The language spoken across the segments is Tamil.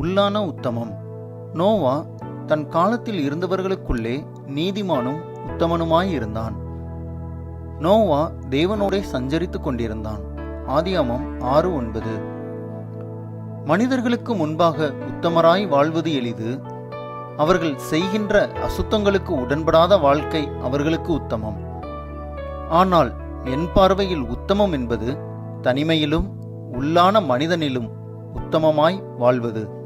உள்ளான உத்தமம். நோவா தன் காலத்தில் இருந்தவர்களுக்குள்ளே நீதிமானும் உத்தமனுமாயிருந்தான். நோவா தேவனோடே சஞ்சரித்துக் கொண்டிருந்தான். ஆதியாமம் ஆறு ஒன்பது. மனிதர்களுக்கு முன்பாக உத்தமராய் வாழ்வது எளிது. அவர்கள் செய்கின்ற அசுத்தங்களுக்கு உடன்படாத வாழ்க்கை அவர்களுக்கு உத்தமம். ஆனால் என் பார்வையில் உத்தமம் என்பது தனிமையிலும் உள்ளான மனிதனிலும் உத்தமமாய் வாழ்வது.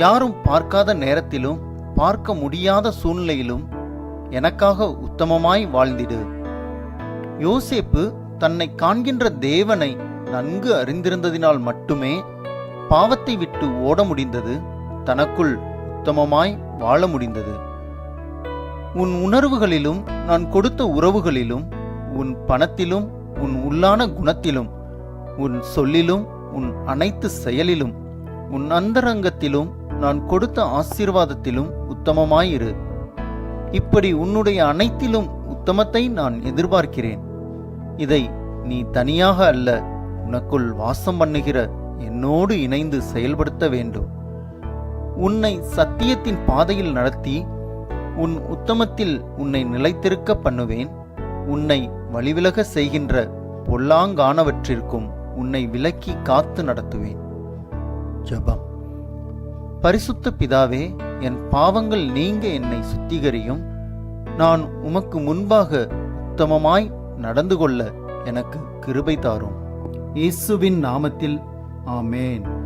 யாரும் பார்க்காத நேரத்திலும் பார்க்க முடியாத சூழ்நிலையிலும் எனக்காக உத்தமமாய் வாழ்ந்திடு. யோசேப்பு தன்னை காண்கின்ற தேவனை நன்கு அறிந்திருந்ததினால் மட்டுமே பாவத்தை விட்டு ஓட முடிந்தது தனக்குள் உத்தமமாய் வாழ முடிந்தது. உன் உணர்வுகளிலும் நான் கொடுத்த உறவுகளிலும் உன் பணத்திலும் உன் உள்ளான குணத்திலும் உன் சொல்லிலும் உன் அனைத்து செயலிலும் உன் அந்தரங்கத்திலும் நான் கொடுத்த ஆசீர்வாதத்திலும் உத்தமமாயிரு. இப்படி உன்னுடைய அனைத்திலும் உத்தமத்தை நான் எதிர்பார்க்கிறேன். இதை நீ தனியாக அல்ல உனக்குள் வாசம் பண்ணுகிற என்னோடு இணைந்து செயல்படுத்த வேண்டும். உன்னை சத்தியத்தின் பாதையில் நடத்தி உன் உத்தமத்தில் உன்னை நிலைத்திருக்க பண்ணுவேன். உன்னை வழிவிலக செய்கின்ற பொல்லாங்கானவற்றிற்கும் உன்னை விலக்கி காத்து நடத்துவேன். ஜெபம். பரிசுத்த பிதாவே என் பாவங்கள் நீங்க என்னை சுத்திகரியும். நான் உமக்கு முன்பாக உத்தமமாய் நடந்து கொள்ள எனக்கு கிருபை தாரும். இயேசுவின் நாமத்தில் ஆமேன்.